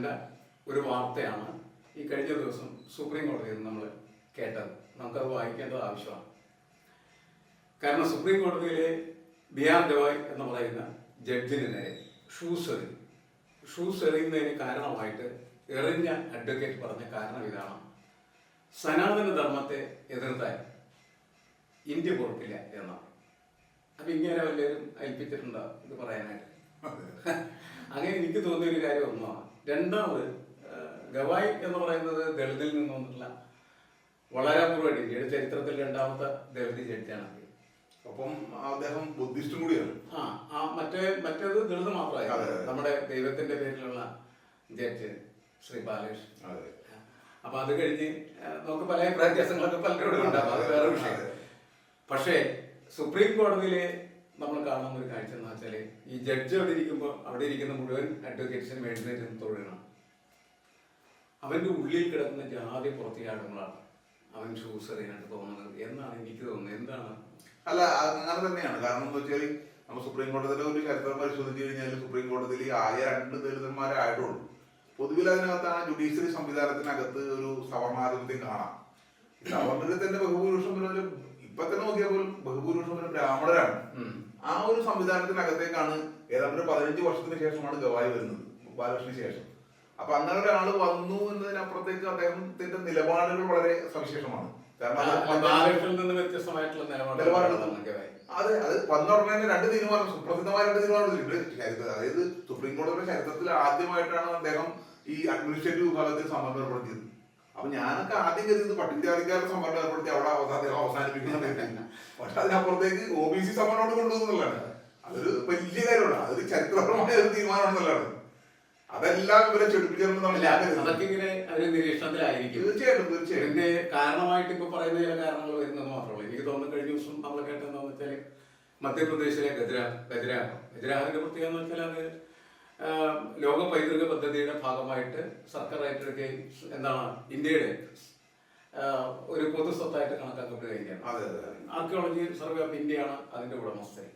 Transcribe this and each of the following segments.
വളരെ ഒരു വാർത്തയാണ് ഈ കഴിഞ്ഞ ദിവസം സുപ്രീം കോടതിയിൽ നിന്ന് നമ്മൾ കേട്ടത്. നമുക്കത് വായിക്കേണ്ടത് ആവശ്യമാണ്. കാരണം സുപ്രീം കോടതിയിലെ ബി ആർ ഗവായ് എന്ന് പറയുന്ന ജഡ്ജിന് നേരെ ഷൂസ് എറിഞ്ഞു ഷൂസ് എറിയുന്നതിന് കാരണമായിട്ട് എറിഞ്ഞ അഡ്വക്കേറ്റ് പറഞ്ഞ കാരണം ഇതാണ്. സനാതന ധർമ്മത്തെ എതിർത്താൽ ഇന്ത്യ പൊറുക്കില്ല എന്നാണ്. അപ്പൊ ഇങ്ങനെ വല്ലവരും ഏൽപ്പിച്ചിട്ടുണ്ടോ? ഇത് പറയാനായിട്ട്. അങ്ങനെ എനിക്ക് തോന്നിയ ഒരു കാര്യം ഒന്നാണ്. രണ്ടാമത് ഗവായ് എന്ന് പറയുന്നത് ദളിതിൽ നിന്ന് വന്നിട്ടുള്ള വളരെ അപൂർവമായിട്ട് ഇന്ത്യയുടെ ചരിത്രത്തിൽ രണ്ടാമത്തെ ദളിത് ജഡ്ജാണ്. അപ്പം അദ്ദേഹം ബുദ്ധിസ്റ്റ് കൂടിയാണ്. ആ ആ മറ്റേ മറ്റേത് ദളിത് മാത്രമായി മാത്രമായിരുന്നു നമ്മുടെ ദൈവത്തിന്റെ പേരിലുള്ള ജഡ്ജ് ശ്രീ ബാലേഷ്. അതെ. അപ്പൊ അത് കഴിഞ്ഞ് നമുക്ക് പല വ്യത്യാസങ്ങളൊക്കെ പലരോടും ഉണ്ടാവും. അത് വേറെ വിഷയം പക്ഷേ സുപ്രീം കോടതിയിലെ നമ്മൾ കാണുന്ന ഒരു കാഴ്ച എന്ന് വെച്ചാൽ ഈ ജഡ്ജ് അവിടെ ഇരിക്കുമ്പോൾ അവിടെ ഇരിക്കുന്ന മുഴുവൻ അഡ്വക്കേറ്റ്സിന് എഴുന്നേറ്റ് തൊഴിലാണ്. അവന്റെ ഉള്ളിൽ കിടക്കുന്ന ജാതി പുറത്തിയാടുമ്പോഴാണ് അവൻ ഷൂസ് എറിയാനായിട്ട് തോന്നുന്നത് എന്നാണ് എനിക്ക് തോന്നുന്നത്. എന്താണ്? അല്ല അങ്ങനെ തന്നെയാണ്. കാരണം എന്താ വെച്ചാൽ നമ്മൾ സുപ്രീം കോടതിയിലെ ഒരു ചരിത്രം പരിശോധിച്ച് കഴിഞ്ഞാൽ സുപ്രീം കോടതിയിൽ ആയ രണ്ട് ദളിതന്മാരെ ആയിട്ടുള്ളൂ പൊതുവിൽ അതിനകത്താണ് ജുഡീഷ്യറി സംവിധാനത്തിനകത്ത് ഒരു സവർണാധിപത്യം കാണാം. ബഹുഭൂരിഷം തന്നെ ബഹുഭൂരിപക്ഷം ഇപ്പൊ തന്നെ നോക്കിയാൽ പോലും ബഹുഭൂരിപക്ഷം ബ്രാഹ്മണരാണ്. ആ ഒരു സംവിധാനത്തിനകത്തേക്കാണ് ഏതാണ്ട് ഒരു പതിനഞ്ച് വർഷത്തിന് ശേഷമാണ് ഗവായി വരുന്നത് ബാലകൃഷ്ണന് ശേഷം. അപ്പൊ അങ്ങനെ ഒരാൾ വന്നു എന്നതിനപ്പുറത്തേക്ക് അദ്ദേഹത്തിന്റെ നിലപാടുകൾ വളരെ സവിശേഷമാണ്. അത്. അതെ വന്നുടനെ രണ്ട് തീരുമാനം സുപ്രസിദ്ധമായ രണ്ട് തീരുമാനങ്ങളുണ്ട് ചരിത്രം അതായത് സുപ്രീം കോടതിയുടെ ചരിത്രത്തിൽ ആദ്യമായിട്ടാണ് അദ്ദേഹം ഈ അഡ്മിനിസ്ട്രേറ്റീവ് വിഭാഗത്തിൽ സംവരണം ഏർപ്പെടുത്തിയത്. അപ്പൊ ഞാനൊക്കെ ആദ്യം കരുതുന്നത് പട്ടികജാതിക്കാരുടെ സംവരണം ഏർപ്പെടുത്തി അവിടെ അവസാനം അവസാനിപ്പിക്കുന്ന പക്ഷെ അതിനപ്പുറത്തേക്ക് ഒ ബി സി സംവരണോട് കൊണ്ടുവന്നുള്ളതാണ് അതൊരു വലിയ കാര്യമാണ്. അതൊരു ചരിത്രപരമായ ഒരു തീരുമാനമാണെന്നുള്ളതാണ് അതെല്ലാം ഇവരെ ചെടുപ്പിച്ചിട്ടുണ്ടെന്നാണ് ഞാൻ അതൊക്കെ ഇങ്ങനെ ഒരു നിരീക്ഷണത്തിലായിരിക്കും. തീർച്ചയായിട്ടും തീർച്ചയായും ഇതിന്റെ കാരണമായിട്ട് ഇപ്പൊ പറയുന്ന ചില കാരണങ്ങൾ വരുന്നത് മാത്രമല്ല എനിക്ക് തോന്നുന്നു കഴിഞ്ഞ ദിവസം നമ്മൾ കേട്ടെന്താന്ന് വെച്ചാൽ മധ്യപ്രദേശിലെ ഗജരാ ഗജരാഹം. ഗജരാഹിന്റെ പ്രത്യേകത എന്ന് വെച്ചാൽ അത് ലോക പൈതൃക പദ്ധതിയുടെ ഭാഗമായിട്ട് സർക്കാർ ഏറ്റെടുക്കുകയും എന്താണ് ഇന്ത്യയുടെ ഒരു പൊതു സ്വത്തായിട്ട് കണക്കാക്കപ്പെടുകയാണ്. ആർക്കിയോളജി സർവേ ഓഫ് ഇന്ത്യയാണ് അതിന്റെ ഉടമസ്ഥൻ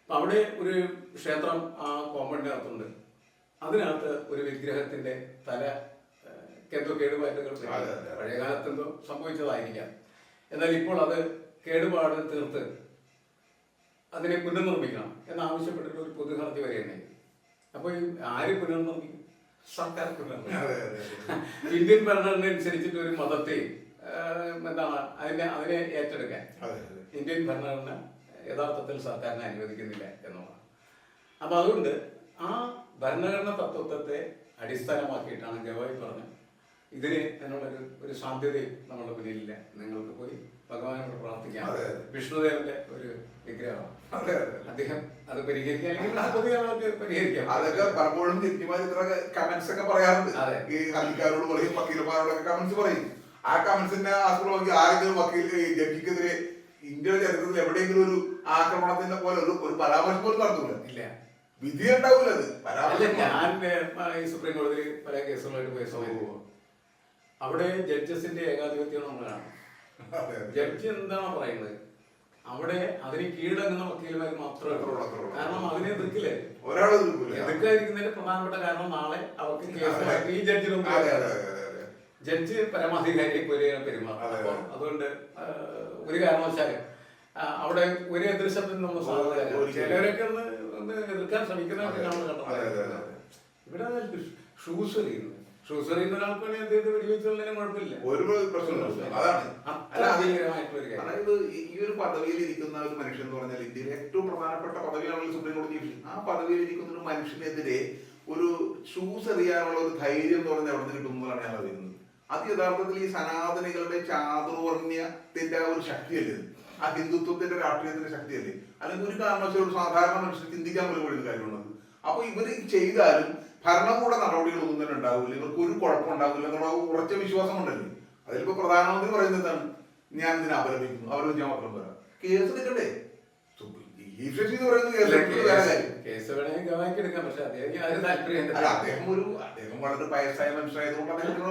അപ്പൊ അവിടെ ഒരു ക്ഷേത്രം ആ കോമ്പൗണ്ടിനകത്തുണ്ട് അതിനകത്ത് ഒരു വിഗ്രഹത്തിന്റെ തല എന്തോ കേടുപാറ്റുകൾ പറ്റി. അതെ, അതെ. പഴയ കാലത്ത് എന്തോ സംഭവിച്ചതായിരിക്കാം എന്നാൽ ഇപ്പോൾ അത് കേടുപാട് തീർത്ത് അതിനെ പുനർനിർമ്മിക്കണം എന്നാവശ്യപ്പെട്ടിട്ട് ഒരു പൊതു ഹർജി വരെയുണ്ടായി അപ്പോൾ ആര് പുനർനിർമ്മിക്കും? സർക്കാർ അതെ ഇന്ത്യൻ ഭരണഘടന അനുസരിച്ചിട്ട് ഒരു മതത്തെ എന്താണ് അതിനെ അതിനെ ഏറ്റെടുക്കാൻ. ഇന്ത്യൻ ഭരണഘടന യഥാർത്ഥത്തിൽ സർക്കാരിനെ അനുവദിക്കുന്നില്ല എന്നുള്ളതാണ്. അപ്പൊ അതുകൊണ്ട് ആ ഭരണഘടന തത്വത്തെ അടിസ്ഥാനമാക്കിയിട്ടാണ് ഗവായി പറഞ്ഞത്. ഇതിന് എന്നുള്ളൊരു ഒരു സാധ്യതയും നമ്മുടെ മുന്നിലില്ല നിങ്ങൾക്ക് പോയി ഭഗവാനോട് പ്രാർത്ഥിക്കാം. വിഷ്ണുദേവന്റെ ഒരു വിഗ്രഹം. അതെ അതെ. അദ്ദേഹം അത് പുതിയ പരിഹരിക്കാം. അതൊക്കെ പലപ്പോഴും കമന്റ്സ് ഒക്കെ പറയാറുണ്ട്. ഈ ഹർജിക്കാരോട് പറയും വക്കീലന്മാരോടൊക്കെ കമന്റ്സ് പറയും. ആ കമന്റ്സിനെ ആസ്പദമാക്കി ആരെങ്കിലും വക്കീൽ ജഡ്ജിക്കെതിരെ ഇന്ത്യയുടെ ചരിത്രത്തിൽ എവിടെയെങ്കിലും ഒരു ആക്രമണത്തിന്റെ പോലെ ഒരു ഒരു പരാമർശം പോലും നടത്തൂല. ഇല്ല. വിധി ഉണ്ടാവില്ല അത് പരാമർശം ഞാൻ ഈ സുപ്രീം കോടതിയിൽ പല കേസുകളായിട്ട് പോയ സമയത്ത് അവിടെ ജഡ്ജസിന്റെ ഏകാധിപത്യം നമ്മൾ കാണും. ജഡ്ജി എന്താണ് പറയുന്നത് അവിടെ അതിന് കീഴടങ്ങുന്ന വക്കീലുമാർ മാത്രമേ. കാരണം അതിനെ എതിർക്കില്ലേ. എതിർക്കാതിരിക്കുന്നതിന്റെ പ്രധാനപ്പെട്ട കാരണം നാളെ അവർക്ക് കേസ് ഈ ജഡ്ജിനും ജഡ്ജ് പരമാധികാരിയെ പോലെയാണ് പെരുമാറും അതെ, അപ്പോൾ അതെ. അതുകൊണ്ട് ഒരു കാരണവശാലും അവിടെ ഒരു എതിർശബ്ദം നമ്മൾ സാധ്യത. ചിലരൊക്കെ ഒന്ന് എതിർക്കാൻ ശ്രമിക്കുന്നതൊക്കെ നമ്മൾ കണ്ടത് ഇവിടെ ഷൂസ് എറിയുന്നു ഒരാൾക്ക് വെടിവെച്ചുള്ളതിനും കുഴപ്പമില്ല. ഒരു പ്രശ്നമില്ല അതാണ്. ഒരു കാര്യം. അതായത് ഈ- ഒരു പദവിയിൽ ഇരിക്കുന്ന ഒരു മനുഷ്യൻ എന്ന് പറഞ്ഞാൽ ഇന്ത്യയിലെ ഏറ്റവും പ്രധാനപ്പെട്ട പദവിയാണല്ലോ സുപ്രീം കോടതി ആ പദവിയിൽ ഇരിക്കുന്ന ഒരു മനുഷ്യനെതിരെ ഒരു ഷൂസ് എറിയാനുള്ള ഒരു ധൈര്യം എന്ന് പറഞ്ഞാൽ എവിടെ നിന്ന് കിട്ടുന്നതാണ് ഞാൻ അറിയുന്നത്. അത് യഥാർത്ഥത്തിൽ ഈ സനാതനികളുടെ ചാതുർവർണ്യത്തിന്റെ ഒരു ശക്തിയല്ലേ? ആ ഹിന്ദുത്വത്തിന്റെ രാഷ്ട്രീയത്തിന്റെ ശക്തിയല്ലേ? അല്ലെങ്കിൽ ഒരു കാരണവശാലും ഒരു സാധാരണ മനുഷ്യൻ ചിന്തിക്കാൻ പോലും കഴിയുന്ന കാര്യമാണത്. അപ്പൊ ഇവർ ചെയ്താലും ഭരണകൂട നടപടികളൊന്നും തന്നെ ഉണ്ടാവില്ല. ഇവർക്ക് ഒരു കുഴപ്പം ഉണ്ടാവില്ല എന്നുള്ള ഉറച്ച വിശ്വാസം ഉണ്ടല്ലേ അതിലിപ്പോ പ്രധാനമന്ത്രി പറയുന്നത് എന്താണ്? ഞാൻ ഇതിനെ അപലപിക്കുന്നു. ഞാൻ മാത്രം പോരാ. കേസ് എടുക്കണ്ടേ എന്ന് പറയുന്നത് അദ്ദേഹം ഒരു അദ്ദേഹം വളരെ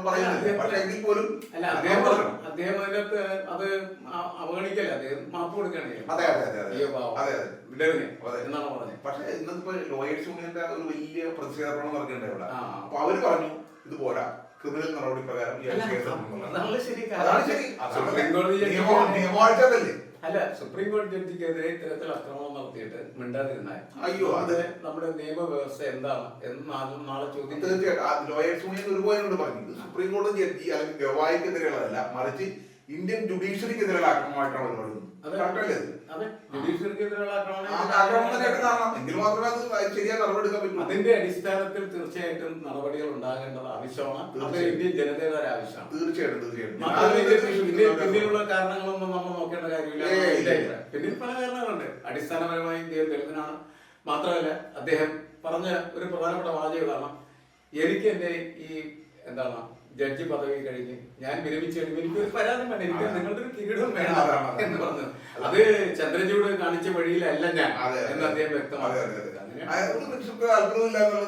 പറയുന്നില്ല പക്ഷെ എങ്കിൽ പോലും അദ്ദേഹം അദ്ദേഹം അതിനകത്ത് അത് അവഗണിക്കല്ല അദ്ദേഹം മാപ്പ് കൊടുക്കുകയാണ്. അതെ, അതെ, അതെ, അതെ. അയ്യോ പാവം. അതെ, അതെ. വിടരുന്നേ എന്നാണ് പറഞ്ഞത് പക്ഷെ ഇന്നിപ്പോ ലോയേഴ്സ് യൂണിയന്റെ ഒരു വലിയ നടക്കുന്നുണ്ട് ഇവിടെ. അപ്പൊ അവർ പറഞ്ഞു ഇത് പോരാ ക്രിമിനൽ നടപടി പ്രകാരം ഈ അല്ല. അതാണ് ശരി. സുപ്രീം കോടതി നിയമം നിയമവാഴ്ചതല്ലേ അല്ല സുപ്രീം കോടതി ജഡ്ജിക്കെതിരെ ഇത്തരത്തിൽ ആക്രമണം നടത്തിയിട്ട് മിണ്ടാതിരുന്നാൽ അയ്യോ, അത് നമ്മുടെ- നിയമവ്യവസ്ഥ എന്താണ് എന്ന് നാളെ നാളെ ചോദ്യം ചെയ്യും. തീർച്ചയായിട്ടും. ലോയർ ലോയേഴ്സ് യൂണിയൻ ഒരു പോയിന്റ് പറഞ്ഞു ഇത് സുപ്രീം കോടതി ജഡ്ജി അല്ലെങ്കിൽ ഗവായിക്കെതിരെയുള്ളതല്ല മറിച്ച് ഇന്ത്യൻ ജുഡീഷ്യറിക്കെതിരെയുള്ള ആക്രമണമായിട്ടാണ് അവർ പറയുന്നത്. അതിന്റെ അടിസ്ഥാനത്തിൽ തീർച്ചയായിട്ടും നടപടികൾ ഉണ്ടാകേണ്ടത് ആവശ്യമാണ്. അത് ഇന്ത്യൻ ജനതയുടെ ഒരു ആവശ്യമാണ്. തീർച്ചയായിട്ടും ഇതിന്റെ കാരണങ്ങളൊന്നും നമ്മൾ നോക്കേണ്ട കാര്യമില്ല. പിന്നിൽ പല കാരണങ്ങളുണ്ട്. അടിസ്ഥാനപരമായി ഇന്ത്യ ദളിതനാണ്. മാത്രമല്ല അദ്ദേഹം പറഞ്ഞ ഒരു പ്രധാനപ്പെട്ട വാചകമാണ് എനിക്ക് എന്റെ ഈ എന്താണ് ജഡ്ജി പദവി കഴിഞ്ഞ് ഞാൻ വിരമിച്ചു കഴിഞ്ഞു എനിക്ക് ഒരു പരാതി വേണ്ട എനിക്ക് നിങ്ങളുടെ ഒരു കിരീടം വേണം. എന്ന് പറഞ്ഞു. അത്. ചന്ദ്രചൂഡ് കാണിച്ച വഴിയിലല്ല ഞാൻ. എന്ന് അദ്ദേഹം വ്യക്തമാണ്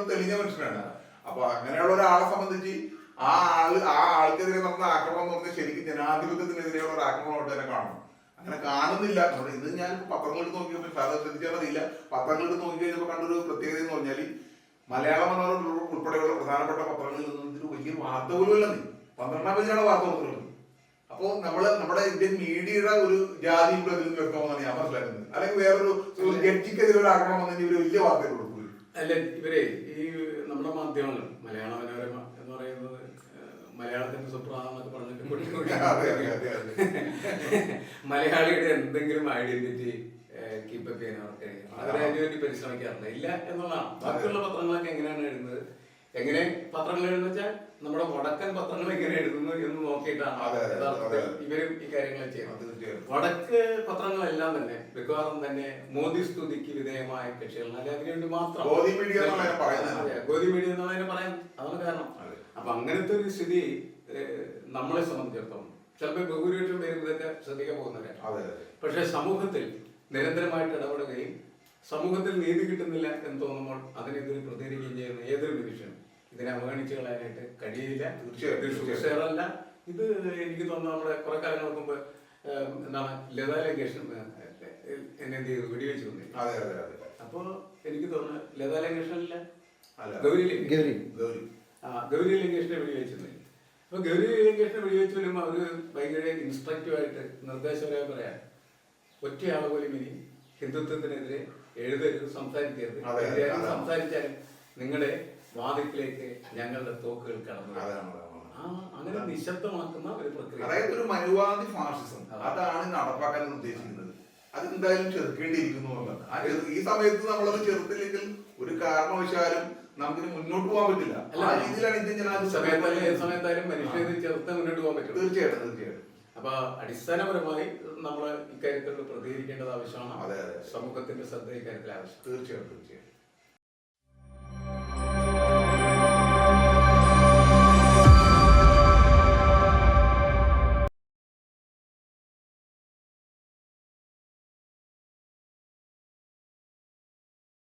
തെളിഞ്ഞ മനുഷ്യനാണ്. അപ്പൊ അങ്ങനെയുള്ള ഒരാളെ സംബന്ധിച്ച് ആ ആൾ ആ ആൾക്കെതിരെ നടന്ന ആക്രമണം എന്ന് പറഞ്ഞാൽ ശരിക്കും ജനാധിപത്യത്തിനെതിരെയുള്ള ഒരു ആക്രമണമായിട്ട് തന്നെ കാണണം അങ്ങനെ കാണുന്നില്ല. ഇത് ഞാൻ പത്രങ്ങളിൽ നോക്കിയപ്പോൾ സാധാരണ ശ്രദ്ധിച്ചാൽ മതിയില്ല പത്രങ്ങളിൽ നോക്കി കഴിഞ്ഞപ്പോൾ കണ്ടൊരു പ്രത്യേകത എന്ന് പറഞ്ഞാൽ മലയാള മനോരമ ഉൾപ്പെടെയുള്ള പ്രധാനപ്പെട്ട പത്രങ്ങളിൽ നിന്നും വാർത്ത പോലും നീ പന്ത്രണ്ടാം പേജിലാണ് വാർത്ത കൊടുക്കുന്നത് അപ്പോ നമ്മൾ നമ്മുടെ ഇന്ത്യൻ മീഡിയയുടെ ഒരു ജാതി നിന്ന് വ്യക്തമാണെന്നാണ് ഞാൻ മനസ്സിലാക്കുന്നത്. അല്ലെങ്കിൽ വേറൊരു ഗഡ്ജിക്കെതിരെ ഒരു ആക്രമണം വന്നതിന് ഇവർ വലിയ വാർത്ത കൊടുക്കും അല്ല ഇവരെ ഈ നമ്മുടെ മാധ്യമങ്ങൾ മലയാള മനോരമ എന്ന് പറയുന്നത് മലയാളത്തിന്റെ സുപ്രധാനം എന്നൊക്കെ പറഞ്ഞിട്ട് മലയാളിയുടെ എന്തെങ്കിലും ഐഡന്റിറ്റി കീപ്പ് ചെയ്യാൻ അവർക്ക് അവർ അതിനുവേണ്ടി പരിശ്രമിക്കാറില്ല. ഇല്ല എന്നുള്ളതാണ്. ബാക്കിയുള്ള പത്രങ്ങളൊക്കെ എങ്ങനെയാണ് എഴുതുന്നത് എങ്ങനെ പത്രങ്ങൾ എഴുതുന്ന വെച്ചാൽ നമ്മുടെ വടക്കൻ പത്രങ്ങൾ എങ്ങനെ എഴുതുന്നു എന്ന് നോക്കിയിട്ടാണ് യഥാർത്ഥത്തിൽ ഇവരും ഈ കാര്യങ്ങൾ ചെയ്യുന്നത്. വടക്ക് പത്രങ്ങളെല്ലാം തന്നെ മിക്കവാറും തന്നെ മോദി സ്തുതിക്ക് വിധേയമായ കക്ഷികൾ. അല്ലെ അതിനുവേണ്ടി മാത്രം. ഗോദി മീഡിയ എന്നാണ് അതിനെ പറയാൻ അതാണ് കാരണം. അപ്പൊ അങ്ങനത്തെ ഒരു സ്ഥിതി നമ്മളെ സംബന്ധിച്ചിടത്തോളം ചിലപ്പോൾ ബഹുഭൂരിപക്ഷം പേരും ഇതൊക്കെ ശ്രദ്ധിക്കാൻ പോകുന്നില്ല പക്ഷെ സമൂഹത്തിൽ നിരന്തരമായിട്ട് ഇടപെടുകയും സമൂഹത്തിൽ നീതി കിട്ടുന്നില്ല എന്ന് തോന്നുമ്പോൾ അതിനെതിരെ പ്രതികരിക്കുകയും ചെയ്യുന്ന ഏതൊരു മനുഷ്യനും ഇതിനെ അവഗണിച്ചു കളയാനായിട്ട് കഴിയില്ല തീർച്ചയായും, ഇത് എനിക്ക് തോന്നുന്നു നമ്മുടെ കുറെ കാലങ്ങൾക്ക് മുമ്പ് എന്താണ് ലതാ ലങ്കേഷൻ എന്നെ എന്ത് ചെയ്തു? വെടിവെച്ച് അതെ അതെ അതെ. അപ്പോ എനിക്ക് തോന്നുന്നു ലതാ ലങ്കേഷനില്ല ഗൗരി. ഗൗരി. ഗൗരി. ആ, ഗൗരി ലങ്കേഷനെ വെടിവെച്ചത് അപ്പൊ ഗൗരി ലങ്കേഷിനെ വെടിവെച്ച് വരുമ്പോൾ അവർ ഭയങ്കര ഇൻസ്ട്രക്റ്റീവ് ആയിട്ട് നിർദ്ദേശപരമായി പറയാം. ഒറ്റയാളെ പോലും ഇനി ഹിന്ദുത്വത്തിനെതിരെ എഴുതരുത് സംസാരിക്കരുത്. സംസാരിച്ചാലും നിങ്ങളുടെ വാതിക്കിലേക്ക് ഞങ്ങളുടെ തോക്കുകൾ കടന്നു. അങ്ങനെ നിശബ്ദമാക്കുന്ന ഒരു പ്രക്രിയ. അതായത് ഒരു മനുവാദി ഫാഷിസം അതാണ് നടപ്പാക്കാൻ ഉദ്ദേശിക്കുന്നത്. അത് എന്തായാലും ചെറുക്കേണ്ടിയിരിക്കുന്നു ആ ഈ സമയത്ത് നമ്മളത് ചെറുത്തില്ലെങ്കിൽ ഒരു കാരണവശാലും നമുക്കിന് മുന്നോട്ട് പോകാൻ പറ്റില്ല. ആ രീതിയിലാണ് ഇന്ത്യൻ ജനാധിപത്യം ഏത് സമയത്തായാലും മനുഷ്യരെ ചെറുത്ത് മുന്നോട്ട് പോകാൻ പറ്റും തീർച്ചയായിട്ടും തീർച്ചയായിട്ടും. അപ്പൊ അടിസ്ഥാനപരമായി നമ്മൾ ഇക്കാര്യത്തിൽ പ്രതികരിക്കേണ്ടത് ആവശ്യമാണ്. അതെ, അതെ. സമൂഹത്തിന്റെ ശ്രദ്ധ ഇക്കാര്യത്തിൽ ആവശ്യം തീർച്ചയായിട്ടും തീർച്ചയായിട്ടും.